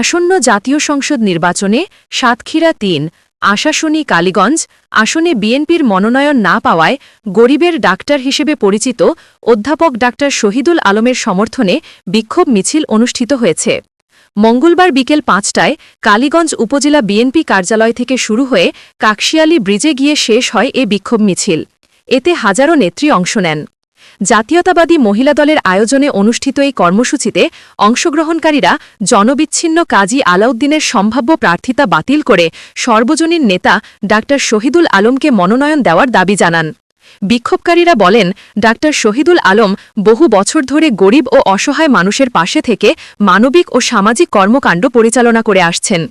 আসন্ন জাতীয় সংসদ নির্বাচনে সাতক্ষীরা তিন, আশাশুনি কালীগঞ্জ, আসনে বিএনপির মনোনয়ন না পাওয়ায় গরিবের ডাক্তার হিসেবে পরিচিত অধ্যাপক ডাক্তার শহীদুল আলমের সমর্থনে বিক্ষোভ মিছিল অনুষ্ঠিত হয়েছে। মঙ্গলবার বিকেল পাঁচটায় কালীগঞ্জ উপজেলা বিএনপি কার্যালয় থেকে শুরু হয়ে কাকশিয়ালি ব্রিজে গিয়ে শেষ হয় এ বিক্ষোভ মিছিল। এতে হাজারো নেত্রী অংশ নেন। জাতীয়তাবাদী মহিলা দলের আয়োজনে অনুষ্ঠিত এই কর্মসূচিতে অংশগ্রহণকারীরা জনবিচ্ছিন্ন কাজী আলাউদ্দিনের সম্ভাব্য প্রার্থিতা বাতিল করে সর্বজনীন নেতা ডা শহীদুল আলমকে মনোনয়ন দেওয়ার দাবি জানান। বিক্ষোভকারীরা বলেন ডা শহীদুল আলম বহু বছর ধরে গরিব ও অসহায় মানুষের পাশে থেকে মানবিক ও সামাজিক কর্মকাণ্ড পরিচালনা করে আসছেন।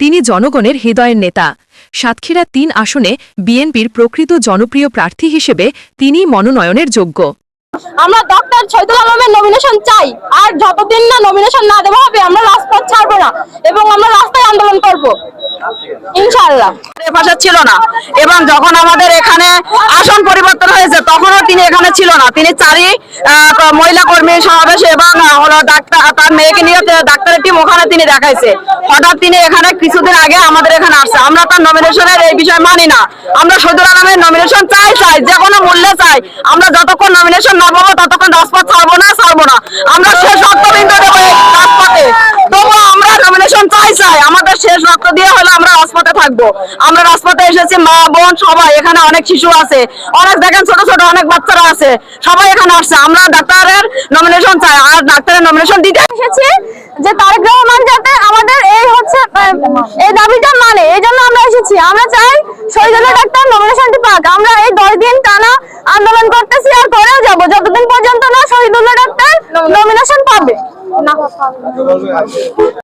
তিনি জনগণের হৃদয়ের নেতা। সাতক্ষীরা তিন আসনে বিএনপির প্রকৃত জনপ্রিয় প্রার্থী হিসেবে তিনিই মনোনয়নের যোগ্য। আমরা ডক্টর শহীদুল আলমের নমিনেশন চাই। আর যতদিন না নমিনেশন না দেওয়া হবে, আমরা রাজপথ ছাড়বো না এবং আমরা রাস্তায় আন্দোলন করব। ছিল না। এবং যখন আমাদের এখানে আসন পরিবর্তন হয়েছে, তখনও তিনি এখানে ছিল না। তিনি চারি মহিলা কর্মী সমাবেশে এবং হলো ডাক্তার তার মেয়েকে নিয়ে ডাক্তারের টিম ওখানে তিনি দেখাইছে। হঠাৎ তিনি এখানে কিছুদিন আগে আমাদের এখানে আসছে। আমরা তার নমিনেশনের এই বিষয় মানি না। আমরা শহীদুল আলমের নমিনেশন চাই চাই, যে কোনো মূল্যে চাই। আমরা যতক্ষণ নমিনেশন না পাবো, ততক্ষণ রাজপথ ছাড়বো না ছাড়বো না। আমরা শেষ রক্তবিন্দু দেবো এই রাজপথে তবুও আমরা নমিনেশন চাই চাই আমাদের শেষ রক্ত দিয়ে হলে আমরা রাজপথে থাকব। আমরা রাজপথে এসেছি, মা, বোন, সবাই, এখানে অনেক শিশু আছে। অনেক দেখেন ছোট ছোট অনেক বাচ্চারা আছে। সবাই এখানে আসছে। আমরা ডাক্তারের নমিনেশন চাই। আর ডাক্তারের নমিনেশন দিতে এসেছি যে তারেক রহমান যাতে আমাদের এই হচ্ছে এই দাবিটা মানে। এই জন্য আমরা এসেছি। আমরা চাই শহীদুল্লাহ ডাক্তার নমিনেশনটি পাক। আমরা এই দশ দিন টানা আন্দোলন করতেছি আর করেও যাব। যতদিন পর্যন্ত না শহীদুল্লাহ ডাক্তার নমিনেশন পাবে।